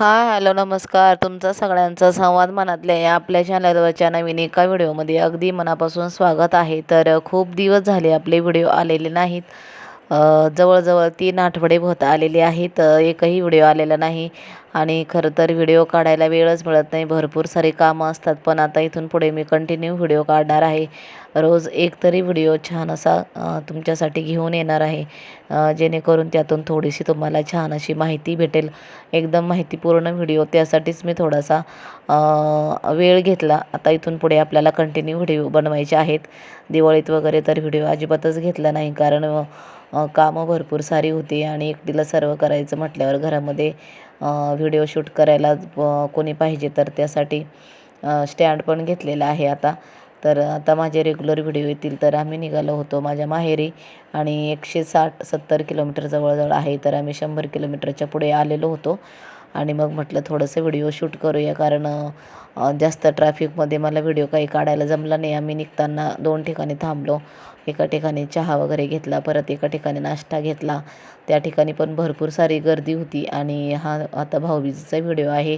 हा हॅलो नमस्कार. तुमचा सगळ्यांचा संवाद मनातल्या या आपल्या चॅनलवरच्या नवीन एका व्हिडिओमध्ये अगदी मनापासून स्वागत आहे. तर खूप दिवस झाले आपले व्हिडिओ आलेले नाहीत. जवळजवळ तीन आठवडे होत आलेले आहेत. एकही व्हिडिओ आलेला नाही. आणि खरं तर व्हिडिओ काढायला वेळच मिळत नाही. भरपूर सारी कामं असतात पण आता इथून पुढे मी कंटिन्यू व्हिडिओ काढणार आहे. रोज एक तरी व्हिडिओ छान असा तुमच्यासाठी घेऊन येणार आहे. जेणेकरून त्यातून थोडीशी तुम्हाला छान अशी माहिती भेटेल. एकदम माहितीपूर्ण व्हिडिओ त्यासाठीच मी थोडासा वेळ घेतला. आता इथून पुढे आपल्याला कंटिन्यू व्हिडिओ बनवायचे आहेत. दिवाळीत वगैरे तर व्हिडिओ अजिबातच घेतला नाही कारण कामं भरपूर सारी होती आणि एकटीला सर्व करायचं म्हटल्यावर घरामध्ये व्हिडिओ शूट करायला कोणी पाहिजे तर त्यासाठी स्टँड पण घेतलेला आहे आता. तर आता माझे रेग्युलर व्हिडिओ येतील तर आम्ही निघालो होतो माझ्या माहेरी आणि एकशे साठ सत्तर किलोमीटर जवळजवळ आहे तर आम्ही शंभर किलोमीटरच्या पुढे आलेलो होतो. आणि मग म्हटलं थोडंसं व्हिडिओ शूट करूया कारण जास्त ट्रॅफिकमध्ये मला व्हिडिओ काही काढायला जमला नाही. आम्ही निघताना दोन ठिकाणी थांबलो. एका ठिकाणी चहा वगैरे घेतला परत एका ठिकाणी नाश्ता घेतला. त्या ठिकाणी पण भरपूर सारी गर्दी होती आणि हा आता भाऊबीजेचा व्हिडिओ आहे.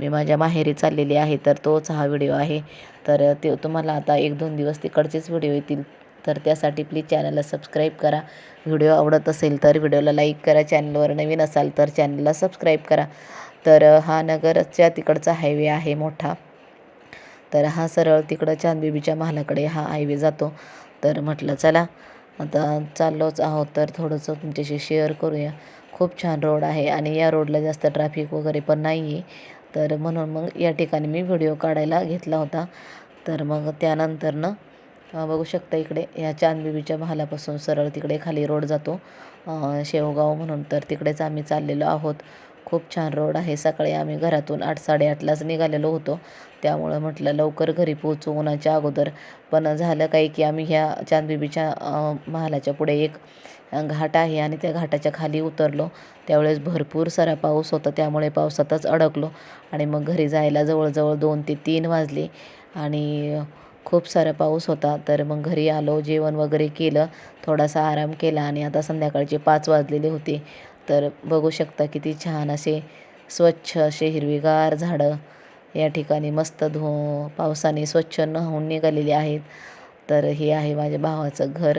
मी माझ्या माहेरी चाललेली आहे तर तोच हा व्हिडिओ आहे. तर ते तुम्हाला आता एक दोन दिवस तिकडचेच व्हिडिओ येतील. तर त्यासाठी प्लीज चॅनलला सबस्क्राईब करा. व्हिडिओ आवडत असेल तर व्हिडिओला लाईक करा. चॅनलवर नवीन असाल तर चॅनलला सबस्क्राईब करा. तर हा नगरच्या तिकडचा हायवे आहे मोठा. तर हा सरळ तिकडं चांदबिबीच्या महालाकडे हा हायवे जातो. तर म्हटलं चला आता चाललोच आहोत तर थोडंसं तुमच्याशी शेअर करूया. खूप छान रोड आहे आणि या रोडला जास्त ट्रॅफिक वगैरे पण नाही आहे तर म्हणून मग या ठिकाणी मी व्हिडिओ काढायला घेतला होता. तर मग त्यानंतरनं बघू शकता इकडे या चांदबिबीच्या महालापासून सरळ तिकडे खाली रोड जातो. शेवगाव म्हणून तर तिकडेच आम्ही चाललेलो आहोत. खूप छान रोड आहे. सकाळी आम्ही घरातून आठ साडेआठलाच निघालेलो होतो. त्यामुळं म्हटलं लवकर घरी पोहोचू उन्हाच्या अगोदर. पण झालं काही की आम्ही ह्या चांदबिबीच्या महालाच्या पुढे एक घाट आहे आणि त्या घाटाच्या खाली उतरलो. त्यावेळेस भरपूर सारा पाऊस होता. त्यामुळे पावसातच अडकलो. आणि मग घरी जायला जवळजवळ दोन ते तीन वाजले आणि खूप सारा पाऊस होता. तर मग घरी आलो जेवण वगैरे केलं थोडासा आराम केला आणि आता संध्याकाळचे पाच वाजलेले होते. तर बघू शकता किती छान असे स्वच्छ असे हिरवीगार झाडं या ठिकाणी मस्त धु पावसाने स्वच्छ नहाऊन निघालेली आहेत. तर हे आहे माझ्या भावाचं घर.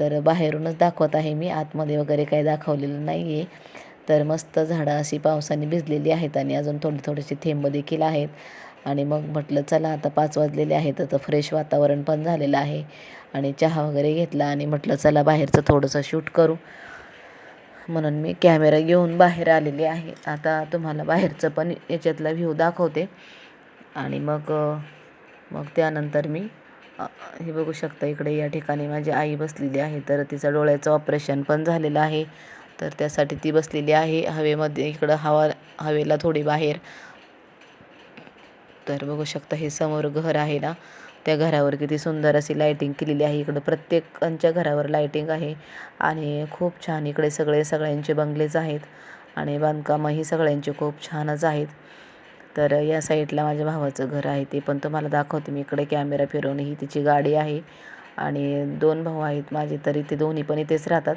तर बाहेरूनच दाखवत आहे मी. आतमध्ये वगैरे काही दाखवलेलं नाही आहे तर मस्त झाडं अशी पावसाने भिजलेली आहेत आणि अजून थोडे थोडेसे थेंब देखील आहेत. आणि मग म्हटलं चला आता पाच वाजलेले आहेत तर फ्रेश वातावरण पण झालेलं आहे. आणि चहा वगैरे घेतला आणि म्हटलं चला बाहेरचं थोडंसं शूट करू. म्हणून मी कॅमेरा घेऊन बाहेर आलेले आहे. आता तुम्हाला बाहेरचं पण याच्यातला व्ह्यू दाखवते. आणि मग मग त्यानंतर मी हे बघू शकता इकडे या ठिकाणी माझी आई बसलेली आहे. तर तिचं डोळ्याचं ऑपरेशन पण झालेलं आहे. तर त्यासाठी ती बसलेली आहे. हवेमध्ये इकडं हवा हवेला थोडी बाहेर. तर बघू शकता हे समोर घर आहे ना. त्या घरावर किती सुंदर अशी लाईटिंग केलेली आहे. इकडं प्रत्येकांच्या घरावर लाईटिंग आहे. आणि खूप छान इकडे सगळे सगळ्यांचे बंगलेच आहेत. आणि बांधकामही सगळ्यांचे खूप छानच आहेत. तर या साईडला माझ्या भावाचं घर आहे. ते पण तुम्हाला दाखवते. मी इकडे कॅमेरा फिरवून ही तिची गाडी आहे. आणि दोन भाऊ आहेत माझे तरी ते दोन्ही पण इथेच राहतात.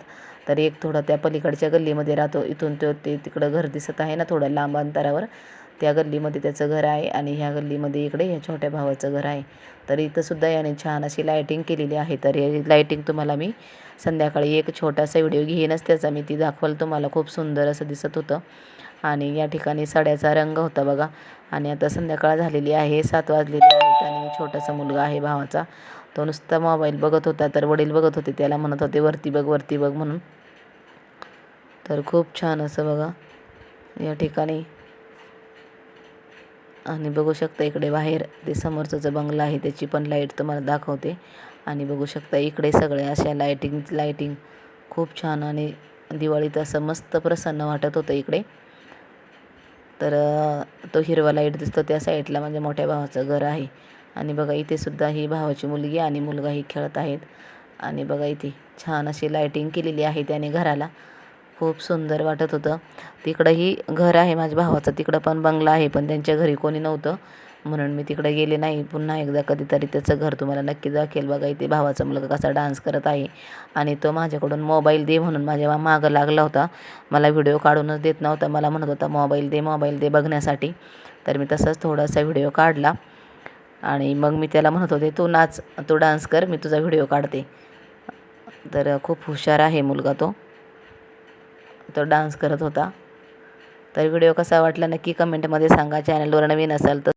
तर एक थोडं त्या पलीकडच्या गल्लीमध्ये राहतो. इथून तो ते तिकडं घर दिसत आहे ना थोडं लांब अंतरावर. त्या गल्लीमध्ये त्याचं घर आहे आणि ह्या गल्लीमध्ये इकडे ह्या छोट्या भावाचं घर आहे. तर इथंसुद्धा याने छान अशी लायटिंग केलेली आहे. तर हे लायटिंग तुम्हाला मी संध्याकाळी एक छोटासा व्हिडिओ घेईनच. त्याचा मी ती दाखवाल तुम्हाला. खूप सुंदर असं दिसत होतं. आणि या ठिकाणी सड्याचा रंग होता बघा. आणि आता संध्याकाळ झालेली आहे. सात वाजलेली आहेत आणि छोटासा मुलगा आहे भावाचा. तो नुसता मोबाईल बघत होता. तर वडील बघत होते. त्याला म्हणत होते वरती बघ वरती बघ म्हणून. तर खूप छान असं बघा. या ठिकाणी आणि बघू शकता इकडे बाहेर ते समोरचा जो बंगला आहे त्याची पण लाइट तुम्हाला दाखवते. आणि बघू शकता इकडे सगळे अशा लाईटिंग लाईटिंग खूप छान आणि दिवाळीत असं मस्त प्रसन्न वाटत होतं इकडे. तर तो हिरवा लाइट दिसतो त्या साईडला माझ्या म्हणजे मोठ्या भावाचं घर आहे. आणि बघा इथे सुद्धा ही भावाची मुलगी आणि मुलगाही खेळत आहेत. आणि बघा इथे छान अशी लाईटिंग केलेली आहे त्याने घराला. खूप सुंदर वाटत होतं. तिकडंही घर आहे माझ्या भावाचं. तिकडं पण बंगला आहे पण त्यांच्या घरी कोणी नव्हतं. म्हणून मी तिकडे गेले नाही. पुन्हा एकदा कधीतरी त्याचं घर तुम्हाला नक्की दाखेल बघा इथे भावाचा मुलगा कसा डान्स करत आहे. आणि तो माझ्याकडून मोबाईल दे म्हणून माझ्या मागं लागला होता. मला व्हिडिओ काढूनच देत नव्हता. मला म्हणत होता मोबाईल दे मोबाईल दे बघण्यासाठी. तर मी तसाच थोडासा व्हिडिओ काढला. आणि मग मी त्याला म्हणत होते तू नाच तू डान्स कर मी तुझा व्हिडिओ काढते. तर खूप हुशार आहे मुलगा तो. तो डान्स करत होता. तर व्हिडिओ कसा वाटला नक्की कमेंटमध्ये सांगा. चॅनलवर नवीन असाल तर